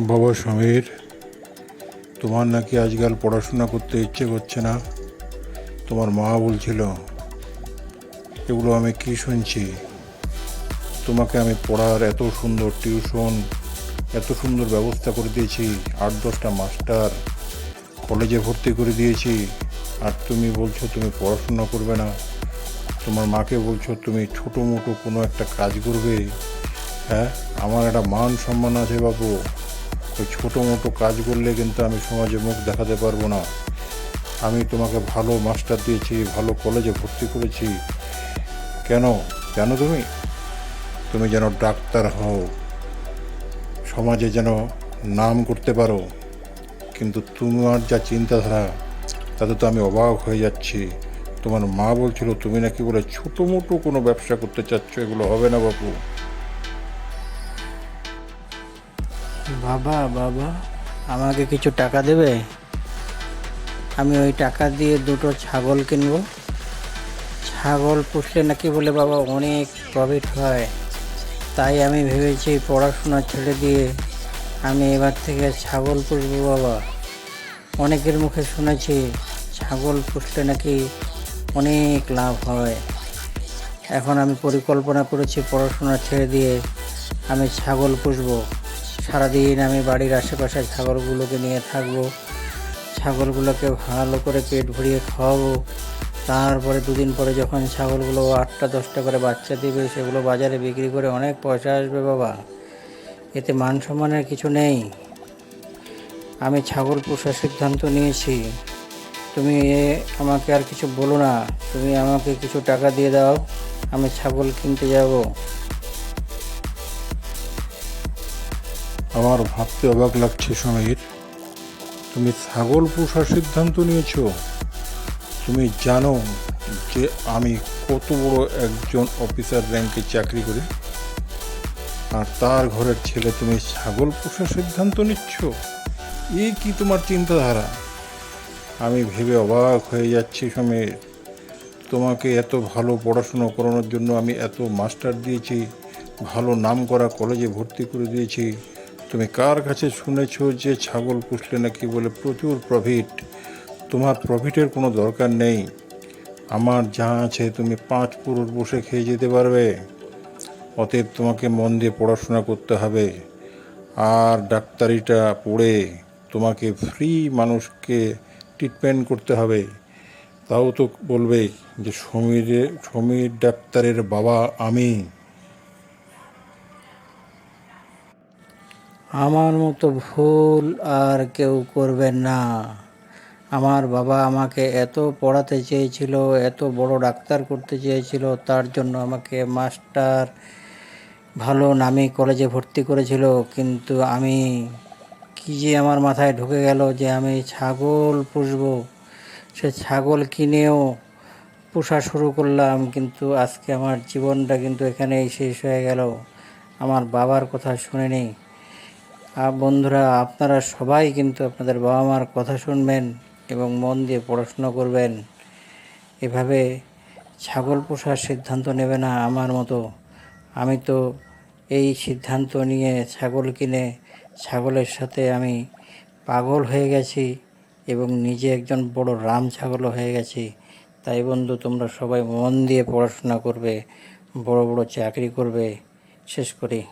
বাবা সমীর তোমার নাকি আজকাল পড়াশোনা করতে ইচ্ছে করছে না? তোমার মা বলছিল, এগুলো আমি কি শুনছি? তোমাকে আমি পড়ার এত সুন্দর টিউশন, এত সুন্দর ব্যবস্থা করে দিয়েছি, আট দশটা মাস্টার, কলেজে ভর্তি করে দিয়েছি, আর তুমি বলছো তুমি পড়াশোনা করবে না। তোমার মাকে বলছো তুমি ছোটো মোটো কোনো একটা কাজ করবে। হ্যাঁ আমার একটা মান সম্মান আছে বাবু। ওই ছোটো মোটো কাজ করলে কিন্তু আমি সমাজে মুখ দেখাতে পারব না। আমি তোমাকে ভালো মাস্টার দিয়েছি, ভালো কলেজে ভর্তি করেছি। কেন? জানো তুমি? তুমি যেন ডাক্তার হও। সমাজে যেন নাম করতে পারো। কিন্তু তোমার যা চিন্তাধারা, তাতে তো আমি অবাক হয়ে যাচ্ছি। তোমার মা বলছিল, তুমি নাকি বলে ছোটো মোটো কোনো ব্যবসা করতে চাচ্ছ? এগুলো হবে না বাপু। বাবা বাবা, আমাকে কিছু টাকা দেবে? আমি ওই টাকা দিয়ে দুটো ছাগল কিনবো। ছাগল পুষলে নাকি বলে বাবা অনেক প্রফিট হয়। তাই আমি ভেবেছি পড়াশোনা ছেড়ে দিয়ে আমি এবার থেকে ছাগল পুষবো বাবা। অনেকের মুখে শুনেছি ছাগল পুষলে নাকি অনেক লাভ হয়। এখন আমি পরিকল্পনা করেছি পড়াশোনা ছেড়ে দিয়ে আমি ছাগল পুষবো। সারাদিন আমি বাড়ির আশেপাশে ছাগলগুলোকে নিয়ে থাকব, ছাগলগুলোকে ভালো করে পেট ভরিয়ে খাওয়াবো। তারপরে দুদিন পরে যখন ছাগলগুলো আটটা, দশটা করে বাচ্চা দেবে, সেগুলো বাজারে বিক্রি করে অনেক পয়সা আসবে বাবা। এতে মান সম্মানের কিছু নেই। আমি ছাগল পোষার সিদ্ধান্ত নিয়েছি। তুমি এ আমাকে আর কিছু বলো না। তুমি আমাকে কিছু টাকা দিয়ে দাও, আমি ছাগল কিনতে যাব। আমার ভাবতে অবাক লাগছে সমীর তুমি ছাগল পোষার সিদ্ধান্ত নিয়েছো। তুমি জানো যে আমি কত বড় একজন অফিসার র্যাঙ্কে চাকরি করি। আর তার ঘরের ছেলে তুমি ছাগল পোষার সিদ্ধান্ত নিচ্ছ? এই কি তোমার চিন্তাধারা? আমি ভেবে অবাক হয়ে যাচ্ছি সমীর তোমাকে এত ভালো পড়াশুনো করানোর জন্য আমি এত মাস্টার দিয়েছি, ভালো নাম করা কলেজে ভর্তি করে দিয়েছি। তুমি কার কাছে শুনেছ যে ছাগল পুষলে নাকি বলে প্রচুর প্রফিট তোমার প্রফিটের কোনো দরকার নেই। আমার যা আছে তুমি পাঁচ পুরুষ বসে খেয়ে যেতে পারবে। অতএব তোমাকে মন দিয়ে পড়াশোনা করতে হবে। আর ডাক্তারিটা পড়ে তোমাকে ফ্রি মানুষকে ট্রিটমেন্ট করতে হবে। তাও তো বলবে যে সমীরে সমীর ডাক্তারের বাবা আমি। আমার মতো ভুল আর কেউ করবেন না। আমার বাবা আমাকে এত পড়াতে চেয়েছিল, এত বড় ডাক্তার করতে চেয়েছিল, তার জন্য আমাকে মাস্টার ভালো নামি কলেজে ভর্তি করেছিল। কিন্তু আমি কি যে আমার মাথায় ঢুকে গেল যে আমি ছাগল পুষবো। সে ছাগল কিনেও পোষা শুরু করলাম, কিন্তু আজকে আমার জীবনটা কিন্তু এখানেই শেষ হয়ে গেল। আমার বাবার কথা শুনে আর বন্ধুরা, আপনারা সবাই কিন্তু আপনাদের বাবা মার কথা শুনবেন এবং মন দিয়ে পড়াশোনা করবেন। এভাবে ছাগল পোষার সিদ্ধান্ত নেবে না আমার মতো। আমি তো এই সিদ্ধান্ত নিয়ে ছাগল কিনে ছাগলের সাথে আমি পাগল হয়ে গেছি এবং নিজে একজন বড় রাম ছাগলও হয়ে গেছি। তাই বন্ধু, তোমরা সবাই মন দিয়ে পড়াশোনা করবে, বড় বড় চাকরি করবে। শেষ করি।